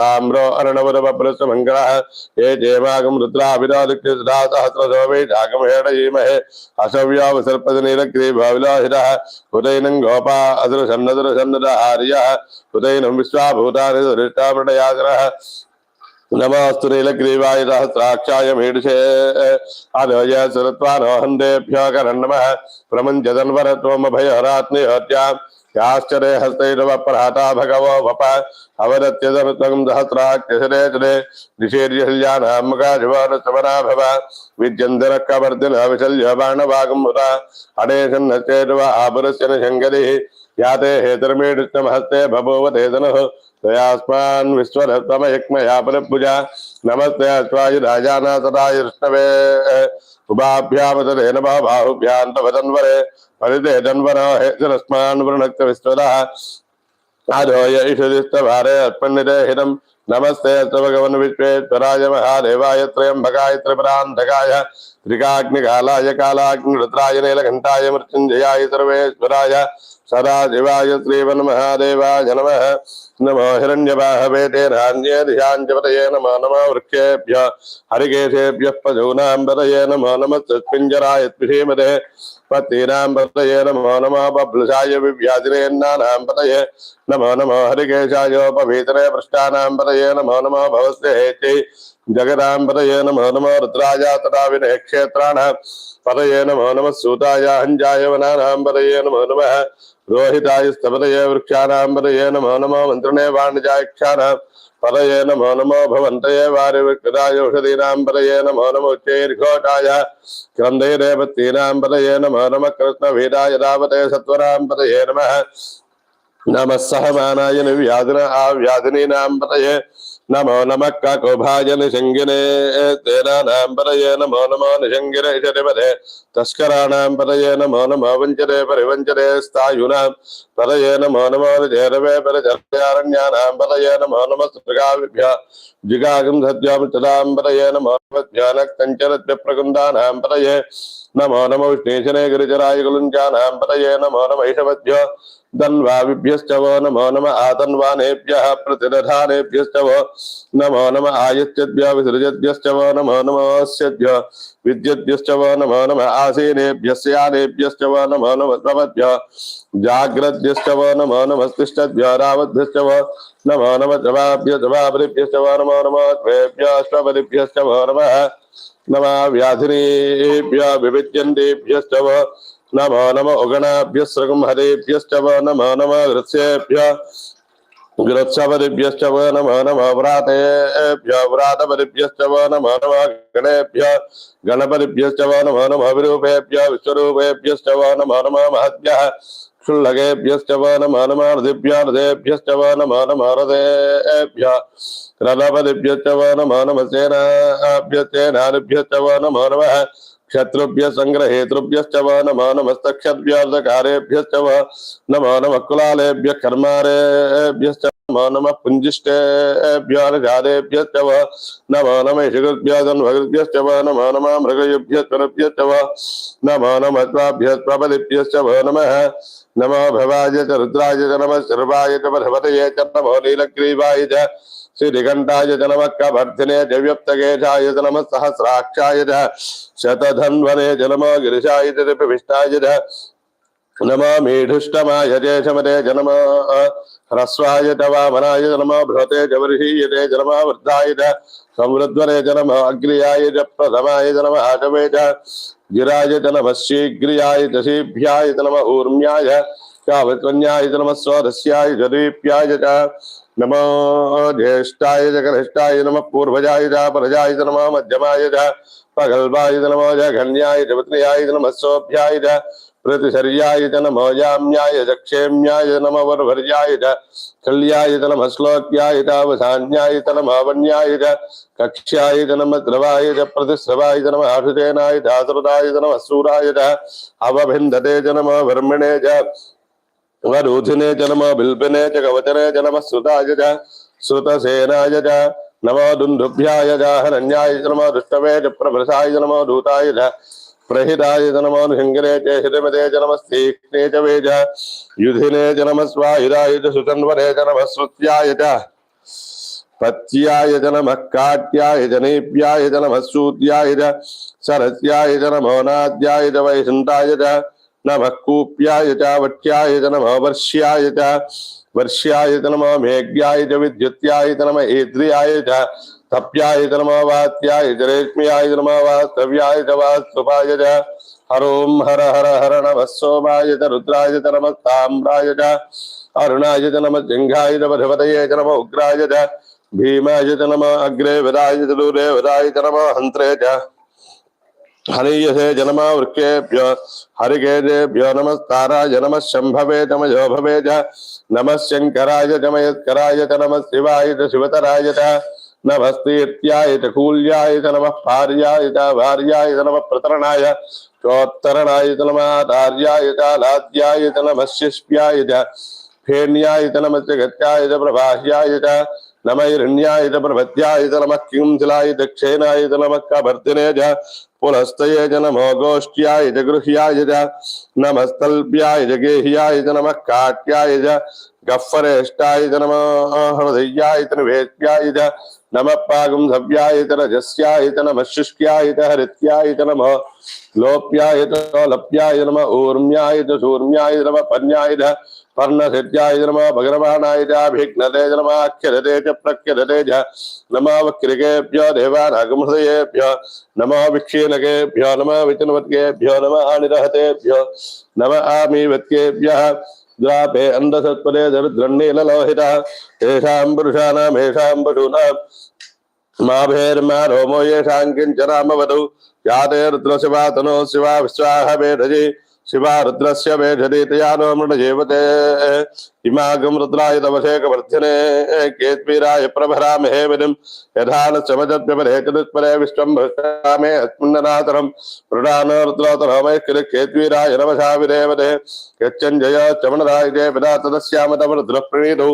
ताम्रो अर्णवरमप्रसमङ्गलः ये जेमागं रुद्राभिरादिकृष्णा सहस्रशोभे जागमहेडयीमहे असव्यावसर्पदनीलग्रीभाविलाहिरः उदयनं गोपा अदृशन्नदृशन्नदहार्यः उदयनं विश्वाभूतानि सुरिष्टामृडयागरः नमस्तु नीलग्रीवाय सहस्राक्षाय मीडुषे अधोय सुरत्वानोहन्देभ्यो करन्नमः प्रमञ्चदन्वर त्वमभयहरात्निहत्याम् याश्चरे हस्तैरव प्रहाता भगवो वप अवरत्यदनुत्वं सहस्राक्षरे चरे निषेर्यशल्यानामकाजवानसमना भव विद्यन्दरकवर्तिन विशल्य बाणवागमुरा अडेशन्नश्चेर्व आपुरस्य न शङ्करिः याते हेतर्मीडुष्टमहस्ते बभूव तेदनुः तयास्मान् नमस्ते अश्वाय राजाना सदाय ऋष्णवे वृणक्त विश्वदः। आधोय ईषदिस्तभारे अर्पण्यते हितम् नमस्ते अस्तभगवन् विश्वेश्वराय महादेवाय त्र्यम्बकाय त्रिपुरान्धकाय। త్రికాగ్నికాలాయ కాలాగ్నిరుద్రాయ నీలకంఠాయ మృత్యుంజయాయ సర్వేశ్వరాయ సదాశివాయ శ్రీవన్మహాదేవాయ నమ నమో హిరణ్యబాహవేతే రాజ్యే ధియాంజపతయే నమో నమో వృక్షేభ్య హరికేశేభ్య పశూనాంబతయే నమో నమస్పింజరాయ శ్రీమతే పత్రీనాంబతయే నమో నమో బబ్లుషాయ వివ్యాధిరేన్నానాంబతయే నమో నమో హరికేశాయోపవీతరే పృష్టానాంబతయే నమో నమో భవస్తే पृष्ठानां पतये नमो नमो भवस्य हेत्यै जगदां पतये नमो नमो रुद्राय तथा विनय क्षेत्राणां पतये नमो नमः सूताय हञ्जाय वनानां पतये नमो नमः रोहिताय स्तपतये वृक्षाणां पतये नमो नमो मन्त्रिणे वाणिजायक्षाणां पतये नमो नमो भवन्तये वारिवृक्षदाय औषधीनां पतये नमो नमो उच्चैर्घोषाय क्रन्दैरेवतीनां पतये नमो नमः कृष्णवीराय रावते सत्वरां पतये नमः నమ సహమానాయన వ్యాధిన ఆ వ్యాధిని నాంబరయే నమో నమ కకుభాయ నిశంగినే తేనాంబరయే నమో నమో నిశంగిరే చరిపదే తస్కరాణాంబరయే నమో నమో వంచరే పరివంచరే స్థాయునాం పరయే నమో నమో చేరవే పరిచరణ్యానాంబరయే నమో నమ సృగాభ్య జిగాగం సద్యామృతదాంబరయే నమో జ్ఞానకంచరత్యప్రకుందానాంబరయే నమో నమ విష్ణేశనే గిరిచరాయ గులుంజానాంబరయే నమో నమ विष्णेशने गिरिजराय कुलुञ्जानां पतये नमो नमः ईशवद्भ्यो धन्वाविभ्यश्च वो नमो नम आतन्वानेभ्यः प्रतिदधानेभ्यश्च वो नमो नम आयत्यद्भ्यो विसृजद्भ्यश्च वो नमो नमस्यद्भ्यो विद्युद्भ्यश्च वो नमो नम आसीनेभ्यस्यानेभ्यश्च वो नमो नम प्रमद्भ्यो जाग्रद्भ्यश्च वो नमो नमस्तिष्ठद्भ्यो रावद्भ्यश्च वो नमो नम जवाभ्य जवाबलिभ्यश्च वो नमो नमो द्वेभ्यश्वबलिभ्यश्च वो नमः नमः व्याधिनेभ्यो विविद्यन्तेभ्यश्च वो नमो नम उगणाभ्य सृगंहरेभ्यश्च व नमो नम गृत्सेभ्य गृत्सपरिभ्यश्च व नमो नम व्रातेभ्य व्रातपरिभ्यश्च व नमो नम गणेभ्य गणपतिभ्यश्च व नमो नम विरूपेभ्य विश्वरूपेभ्यश्च व नमो नम महद्भ्यः क्षुल्लकेभ्यश्च व नमो नम हृदिभ्य हृदेभ्यश्च व नमो नम हृदेभ्य रथपतिभ्यश्च व नमो नम सेनाभ्यश्चेनानिभ्यश्च व नमो नमः क्षत्रुभ्य संग्रहेतृभ्यश्च व नमो नमस्तक्षद्भ्यर्धकारेभ्यश्च व नमो नमः कुलालेभ्यः कर्मारेभ्यश्च नमो नमः पुञ्जिष्टेभ्योऽर्घादेभ्यश्च व नमो नमः धन्वकृभ्यश्च व नमो नमः मृगयुभ्यश्च व नमो नमः त्वाभ्यस्त्वबलिभ्यश्च व नमः नमो भवाय च रुद्राय च नमः सर्वाय च भगवतये च नमो नीलग्रीवाय च श्रीघंटाय च नमः कभर्थिने च व्यप्तकेशाय च नमः सहस्राक्षाय च शतधन्वने च नमो गिरिशाय च रिपविष्टाय च नमो मीढुष्टमाय च शमते च नमो ह्रस्वाय च वामनाय च नमो बृहते च वर्षीयते च नमो वृद्धाय च संवृद्वरे च नमो अग्र्याय च प्रथमाय च नमः आशवे च गिराय च नमः शीघ्रियाय च शीभ्याय च नमः ऊर्म्याय चावत्वन्याय च नमः स्वदस्याय च दीप्याय च नमो ज्येष्ठाय च कनिष्ठाय नमः पूर्वजाय च परजाय च नमः मध्यमाय च पगल्वाय च नमो जघन्याय च पत्न्याय च नमः सोभ्याय च प्रतिशर्याय च नमो याम्याय च क्षेम्याय च नमः वरभर्याय च कल्याय च नमः श्लोक्याय च अवसान्याय च नमः वन्याय च कक्ष्याय च नमः द्रवाय च प्रतिस्रवाय च नमः आशुतेनाय च आसुरदाय च नमः सूराय च अवभिन्दते च नमः वर्मणे च वरूधिने च नमः बिल्बिने च कवचने च नमः श्रुताय च श्रुतसेनाय च नमो दुन्दुभ्याय च, हरण्याय च नमो दुष्टवे च, प्रभृशाय च नमो दूताय च, प्रहिताय च नमो नृङ्गिरे च हितमते च नमस्तीक्ष्णे च वे च, युधिने च नमः स्वाहिराय च सुतन्वरे च नमः श्रुत्याय च, पत्याय च नमः काट्याय च, नेप्याय च नमः सूत्याय च, सरस्याय च नमो नाद्याय च वैशन्ताय च नमः कूप्याय च वट्याय च नमः वर्ष्याय च वर्ष्याय च नमः मेघ्याय च विद्युत्याय च नमः ऐद्रियाय च तप्याय च नमः वात्याय च रेश्म्याय च नमः वास्तव्याय च वास्तुपाय च हरों हर हर हर नमः सोमाय च रुद्राय च नमः ताम्राय च अरुणाय च नमः जङ्घाय च मधुपतये च नमः उग्राय च भीमाय च नमः अग्रे वदाय च दूरे वदाय च नमः हन्त्रे च नमः वृक्षेभ्यो हरिकेतेभ्यो नमस्ताराय नमः शम्भवे च मयोभवे च नमः शङ्कराय च मयस्कराय च नमः शिवाय च शिवतराय च नमस्तीर्त्याय च कूल्याय च नमः पार्याय च भार्याय च नमः प्रतरणाय चोत्तरणाय च नमः आधार्याय च लाद्याय च नमः शिष्प्याय च फेन्याय च नमः जगत्याय च प्रभाह्याय च नमः हिरण्याय च प्रभद्याय च नमः किंजलाय च क्षेनाय च नमः कभर्दिने च पुलस्तये च नमो गोष्ठ्याय च गृह्याय च नमस्तल्प्याय च गेह्याय च नमः काट्याय च गह्वरेष्टाय च नमः हृदयाय च निवेद्याय च नमः पागं सव्याय च रजस्याय च नमः शुष्क्याय च हरित्याय च नमः लोप्याय च लप्याय नमः ऊर्म्याय च शूर्म्याय च नमः पर्याय च पर्णसिद्ध्याय नमः भगरवाणाय च भिघ्नते च नमः अख्यरते च नमः आमीवत्केभ्यः, द्वापे अन्धसत्पदे दरिद्रन्नीललोहितः येषां पुरुषाणाम् येषां पशूनां माभेर्मा रोमो येषां याते रुद्रशिवा तनो शिवा, विश्वाह శివ రుద్రస్య మేఘరీతయానో మృణజీవతే ఇమాగం రుద్రాయ తమశేకవర్ధనే కేత్వీరాయ ప్రభరామహేమినిం యథాన శమజద్వ్యపరే చతుష్పరే విశ్వం భృష్టామే అస్మిన్ననాతరం మృడానో రుద్రోతరోమైఃకిలు కేత్వీరాయ నమశావిరేవతే యచ్చంజయ చమణరాయుజే వినాతదస్యామ తమ రుద్రప్రణీతౌ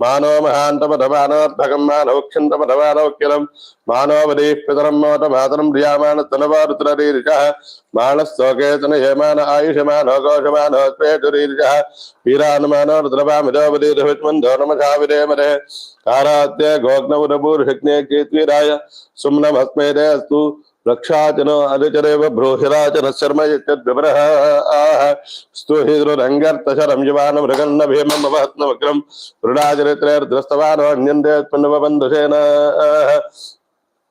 మానో మహాంతమధమానోద్భగం మానౌక్షంతమధమానౌక్యలం మానోవదీ పితరం మోత మాతరం ప్రియామాన తనవారుద్రీరిక మానస్తోకేతన హేమాన ఆయుష ఘోషమానో ఘోషమానోత్వేతురీర్జ వీరానుమానో రుద్రభామిదోపదీర్ఘవిష్మన్ధో నమసా విరేమరే కారాత్య గోగ్నవురభూర్షగ్నే కీర్తిరాయ సుమ్నమస్మేదే అస్తు రక్షాచన అనుచరేవ బ్రూహిరాచన శర్మ యద్వివరః స్తుహిరురంగర్తశరం యువాన మృగన్న భీమం మహత్నవగ్రం రుడాచరిత్రేర్ద్రస్తవానోన్యందే పుణ్యవబంధుసేన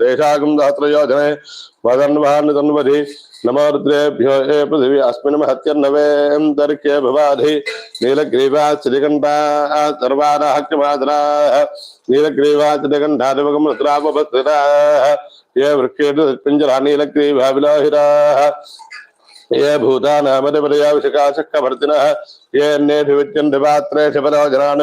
तेषाकं सहस्रयोजने वदन्वान् तन्वधि नमो रुद्रेभ्यो हे पृथिवी अस्मिन् महत्यर्नवेऽन्तरिक्षे भवाधि नीलग्रीवा श्रीकण्ठा सर्वादाः क्षमादराः नीलग्रीवा श्रीकण्ठादिवगं रुद्रापभस्थिताः ये वृक्षेषु पिञ्जरा नीलग्रीवा विलोहिताः ये भूतानामधिपदयाविषकाशक्कभर्तिनः ये अन्येषु विद्यन्ति पात्रेषु पदोजनान्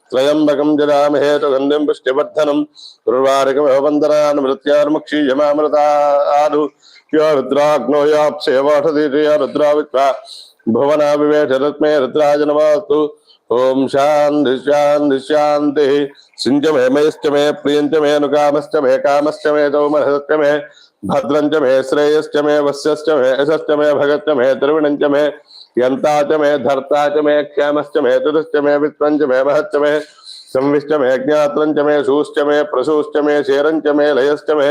जरामहे सुगन्धिं पुष्टिवर्धनं उर्वारिकमवन्दनान् मृत्यार्मुक्षीयमामृतादु यो रुद्राग्नो याप्सेवोषधि यो रुद्रावित्वा भुवना विवेश रत्मे रुद्राज नमस्तु ओम शांति सिंच मे मयश्च मे प्रियंच मे नुकामश्च मे कामश्च मे दौमहश्च मे, भद्रञ्च मे, श्रेयश्च मे, वस्यश्च मे, यशश्च मे भगश्च मे, द्रविणञ्च मे यंता च मे धर्ता च मे क्षामश्च मे चतुश्च मे वित्तञ्च मे महच्च मे संविष्ट मे ज्ञात्रञ्च मे शूश्च मे प्रसूश्च मे शेरञ्च मे लयश्च मे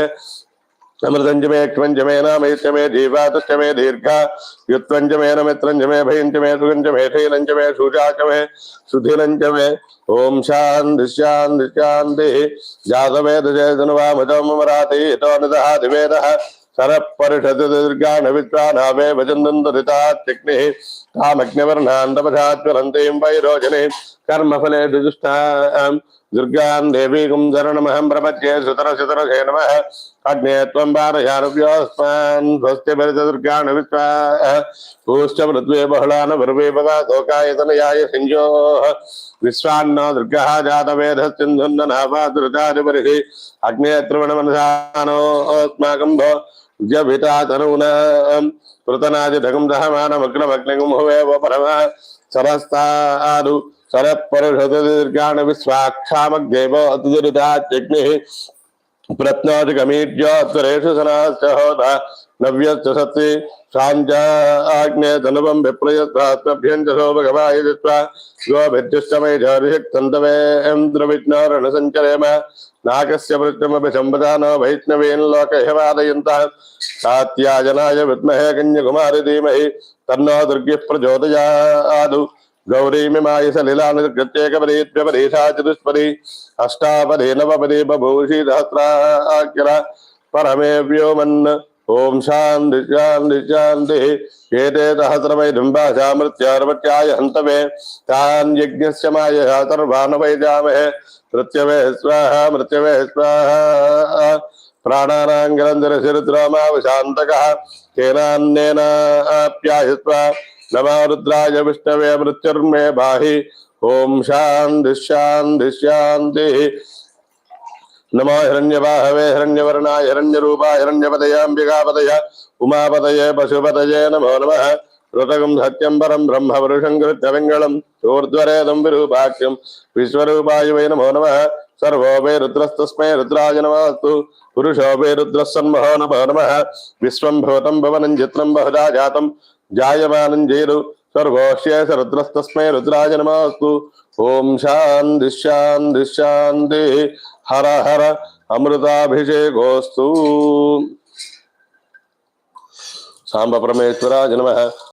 अमृतंज मे क्षमंज मे नामयच मे जीवातश्च मे दीर्घा युत्वंज मे नमित्रंज मे भयंज मे सुगंज मे शैलंज मे सुजाच मे सुधिरंज मे ओम शांति शांति शांति जातवेद जय धनुवा मृतमराति हितो కర్మఫలే దుష్టా దుర్గాం దేవీగుం శరణమహం ప్రపద్యే సుతర సుతరసే నమ. అగ్నే త్వం పారయానుభ్యోస్మాన్ స్వస్తి భరిత దుర్గాణ విశ్వా భూశ్చ పృథ్వీ బహుళాన పృథ్వీ భగాతోకాయతనయాయ సంజో. విశ్వాన్నో దుర్గः జాతవేధస్సింధున్ననాభాదృతాదిపరిः అగ్నే త్రివణమనసానోస్మాకం భో జభితాతనూనా పృతనాదిఢగం దహమానమగ్నమగ్నిగం హువేవ పరమ సరస్తాదు సరపరుషదీర్ఘాణ విశ్వాక్షామగ్దేవ అతిదురితాగ్ని ప్రత్నాదిగమీడ్యోత్తరేషు సనాశ్చహోద నవ్యశ్చ नव्यचसत्सि साञ्जाग्ने धनुवम् विप्रयत्रात्मभ्यञ्जसो भगवाय नाकस्य वृत्तमपि सम्पदा वैष्णवेन सात्याजनाय विद्महे धीमहि तन्नो दुर्गिः प्रचोदयादु। गौरीमिमाय सलिलानुकृत्येकपरीत्व्यपरीषा चतुष्परी अष्टापदे नवपदे बभूषि सहस्राखिल परमे व्योमन् ओम शांति शांति शांति। एते सहस्रमैदुम्बाशामृत्यार्वत्याय हन्तवे। तान् यज्ञस्य मायया सर्वानवैजामहे मृत्यवे, स्वाहा मृत्यवे, स्वाहा। प्राणानाङ्गरन्धरशिरुद्रामावशान्तकः केनान्नेनाप्याहित्वा नमा रुद्राय विष्णवे मृत्युर्मे बाहि ॐ शान्तिः शान्तिः शान्तिः శాంతి శాంతి నమో హిరణ్యవాహవే హిరణ్యవర్ణాయ హిరణ్యరూపాయ హిరణ్యపదయాంబికాపదయ ఉమాపదయే పశుపదయే నమో నమ ఋతగం సత్యం పరం బ్రహ్మ పురుషం కృత్య పింగళం ఊర్ధ్వరేదం విరూపాఖ్యం విశ్వరూపాయ వై నమో నమ సర్వోపే రుద్రస్తస్మై రుద్రాయ నమస్తు పురుషోపే రుద్రసన్మహో నమో నమ విశ్వం భూతం భవనం చిత్రం బహుదా జాతం జాయమానం జైరు సర్వోష్యేష రుద్రస్తస్మై రుద్రాయ నమస్తు ఓం हर हर अमृताभिषेकोस्तु सांब परमेश्वरा जन्म